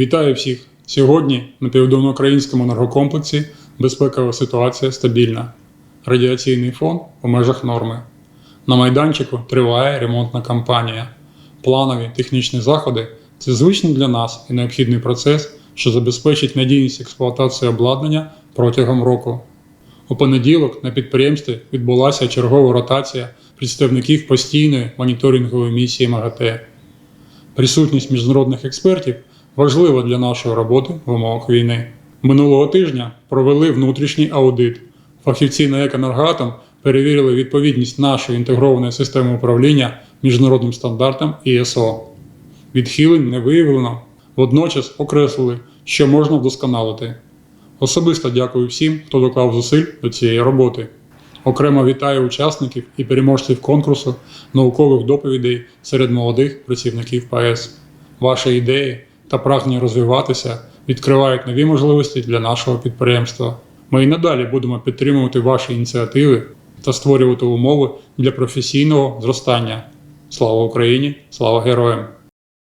Вітаю всіх! Сьогодні на південноукраїнському енергокомплексі безпекова ситуація стабільна. Радіаційний фон у межах норми. На майданчику триває ремонтна кампанія. Планові технічні заходи це звичний для нас і необхідний процес, що забезпечить надійність експлуатації обладнання протягом року. У понеділок на підприємстві відбулася чергова ротація представників постійної моніторингової місії МАГАТЕ. Присутність міжнародних експертів важлива для нашої роботи в умовах війни. Минулого тижня провели внутрішній аудит. Фахівці на «Еконергатом» перевірили відповідність нашої інтегрованої системи управління міжнародним стандартам ІСО. Відхилень не виявлено. Водночас окреслили, що можна вдосконалити. Особисто дякую всім, хто доклав зусиль до цієї роботи. Окремо вітаю учасників і переможців конкурсу наукових доповідей серед молодих працівників ПАЕС. Ваші ідеї та прагнення розвиватися відкривають нові можливості для нашого підприємства. Ми і надалі будемо підтримувати ваші ініціативи та створювати умови для професійного зростання. Слава Україні! Слава героям!